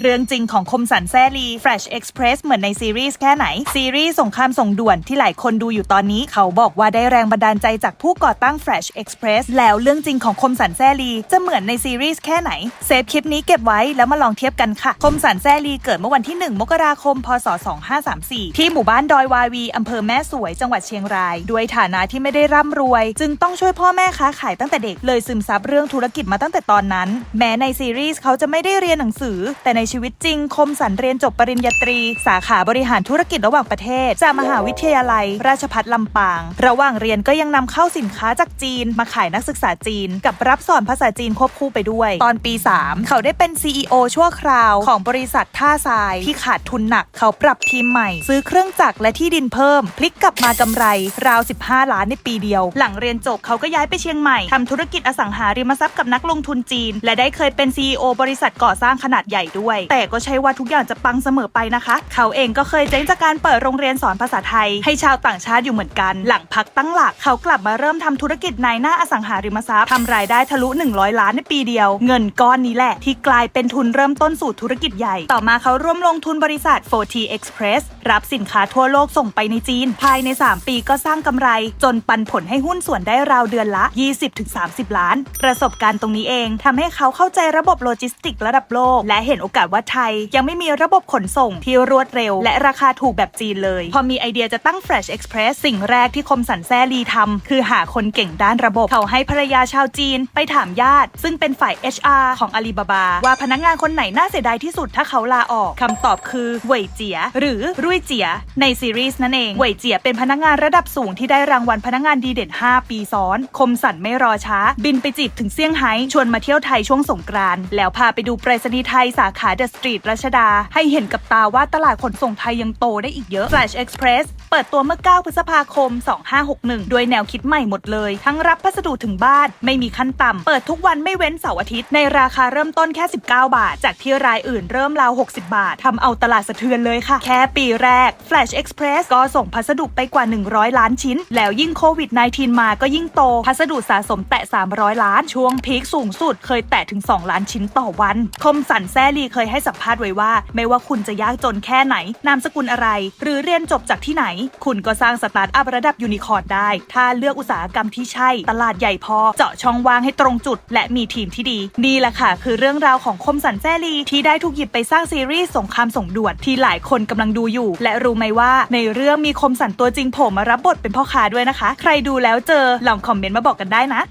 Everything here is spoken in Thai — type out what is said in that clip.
เรื่องจริงของคมสันแซลี Flash Express เหมือนในซีรีส์แค่ไหน ซีรีส์สงครามส่งด่วนที่หลายคนดูอยู่ตอนนี้ เขาบอกว่าได้แรงบันดาลใจจากผู้ก่อตั้ง Flash Express แล้วเรื่องจริงของคมสันแซลี จะเหมือนในซีรีส์แค่ไหน เซฟคลิปนี้เก็บไว้แล้วมาลองเทียบกันค่ะ คมสันแซลีเกิดเมื่อวันที่ 1 มกราคม พศ 2534 ที่หมู่บ้านดอยวาวีอำเภอแม่สวยจังหวัดเชียงราย ด้วยฐานะที่ไม่ได้ร่ำรวย จึงต้องช่วยพ่อแม่ค้าขายตั้งแต่เด็กเลยซึมซับเรื่องธุรกิจมาตั้งแต่ตอนนั้น แม้ในซีรีส์เขาจะไม่ได้เรียนหนังสือแต่ในชีวิตจริง คมสันเรียนจบปริญญาตรี สาขาบริหารธุรกิจระหว่างประเทศ จากมหาวิทยาลัย ราชภัฏลำปาง ระหว่างเรียนก็ยังนำเข้าสินค้าจากจีน มาขายนักศึกษาจีน กับรับสอนภาษาจีนควบคู่ไปด้วย ตอนปี 3 เขาได้เป็น CEO ชั่วคราวของบริษัทท่าทรายที่ขาดทุนหนัก เขาปรับทีมใหม่ ซื้อเครื่องจักรและที่ดินเพิ่ม พลิกกลับมากำไร ราว 15 ล้านในปีเดียว หลังเรียนจบเขาก็ย้ายไปเชียงใหม่ทำธุรกิจอสังหาริมทรัพย์กับนักลงทุนจีน และได้เคยเป็น CEO บริษัทก่อสร้างขนาดใหญ่ด้วยแต่ก็ใช่ว่าทุกอย่างจะปังเสมอไปนะคะ เขาเองก็เคยเจ๊งจากการเปิดโรงเรียนสอนภาษาไทย ให้ชาวต่างชาติอยู่เหมือนกัน หลังพักตั้งหลักเขากลับมาเริ่มทำธุรกิจในหน้าอสังหาริมทรัพย์ทำรายได้ทะลุ 100 ล้านในปีเดียว เงินก้อนนี้แหละ ที่กลายเป็นทุนเริ่มต้นสู่ธุรกิจใหญ่ ต่อมาเขาร่วมลงทุนบริษัท 4T Express รับสินค้าทั่วโลกส่งไปในจีน ภายใน 3 ปีก็สร้างกำไร จนปันผลให้หุ้นส่วนได้ราวเดือนละ 20-30 ล้าน ประสบการณ์ตรงนี้เองทำให้เขาเข้าใจระบบโลจิสติกระดับโลก และเห็นโอกาสว่าไทย ยังไม่มีระบบขนส่งที่รวดเร็ว และราคาถูกแบบจีนเลย พอมีไอเดียจะตั้ง Flash Express สิ่งแรกที่คมสันแซลีทำคือหาคนเก่งด้านระบบ เขาให้ภรรยาชาวจีนไปถามญาติ ซึ่งเป็นฝ่าย HR ของอาลีบาบา ว่าพนักงานคนไหนน่าเสียดายที่สุดถ้าเขาลาออกคำตอบคือเหวยเจีย หรือรุ่ยเจีย ในซีรีส์นั่นเองเหวยเจียเป็นพนักงานระดับสูงที่ได้รางวัลพนักงานดีเด่น 5 ปีซ้อน คมสันไม่รอช้า บินไปจีบถึงเซี่ยงไฮ้ชวนมาเที่ยวไทยช่วงสงกรานต์แล้วพาไปดูไปรษณีย์ไทยสาขาเดอะสตรีทรัชดา ให้เห็นกับตาว่าตลาดขนส่งไทยยังโตได้อีกเยอะ Flash Express เปิดตัวเมื่อ 9 พฤษภาคม 2561 ด้วยแนวคิดใหม่หมดเลย ทั้งรับพัสดุถึงบ้าน ไม่มีขั้นต่ำ เปิดทุกวันไม่เว้นเสาร์อาทิตย์ ในราคาเริ่มต้นแค่ 19 บาท จากที่รายอื่นเริ่มราว 60 บาท ทำเอาตลาดสะเทือนเลยค่ะ แค่ปีแรก Flash Express ก็ส่งพัสดุไปกว่า 100 ล้านชิ้น แล้วยิ่งโควิด -19 มาก็ยิ่งโต พัสดุสะสมแตะ 300 ล้าน ช่วงพีคสูงสุดเคยแตะถึง 2 ล้านชิ้นต่อวัน คมสันแซลีเคยให้สัมภาษณ์ไว้ว่า ไม่ว่าคุณจะยากจนแค่ไหน นามสกุลอะไร หรือเรียนจบจากที่ไหน คุณก็สร้างสตาร์ทอัพระดับยูนิคอร์นได้ ถ้าเลือกอุตสาหกรรมที่ใช่ ตลาดใหญ่พอ เจาะช่องว่างให้ตรงจุด และมีทีมที่ดี นี่แหละค่ะ คือเรื่องราวของคมสันแซลีที่ได้ถูกหยิบไปสร้างซีรีส์สงครามส่งด่วนที่หลายคนกำลังดูอยู่ และรู้ไหมว่า ในเรื่องมีคมสันตัวจริงโผล่มารับบทเป็นพ่อค้าด้วยนะคะ ใครดูแล้วเจอลองคอมเมนต์มาบอกกันได้นะ